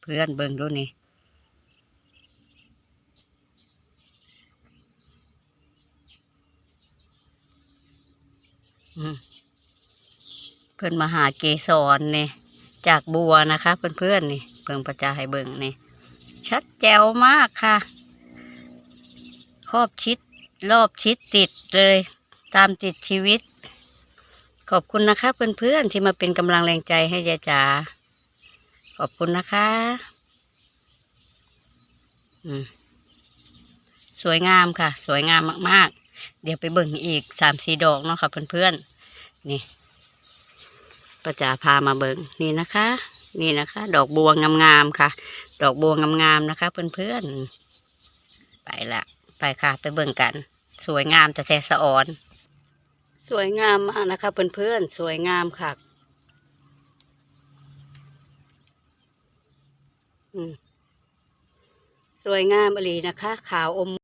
เพื่อนเบิ่งดูนี่เพื่อนมาหาเกสรเนี่ยจากบัวนะคะ เพื่อนๆนี่เบิ่งประจาให้เบิ่งนี่ชัดแจ๋วมากค่ะ ครอบชิดรอบชิดติดเลย ตามติดชีวิต ขอบคุณนะคะเพื่อนๆที่มาเป็นกำลังแรงใจให้ยายจ๋า ขอบคุณนะคะอืมสวยงามค่ะ สวยงามมาก ๆ เดี๋ยวไปเบิ่งอีกสามสี่ดอกเนาะค่ะเพื่อนๆนี่ประจาพามาเบิ่งนี่นะคะ นี่นะคะ ดอกบัวงามๆค่ะ ดอกบัวงามๆนะคะ เพื่อนๆไปละไปค่ะ ไปเบิ่งกัน สวยงามแต่แท้สะออน สวยงามมากนะคะ เพื่อนๆสวยงามค่ะ อืม สวยงามอลีนะคะ ขาวอม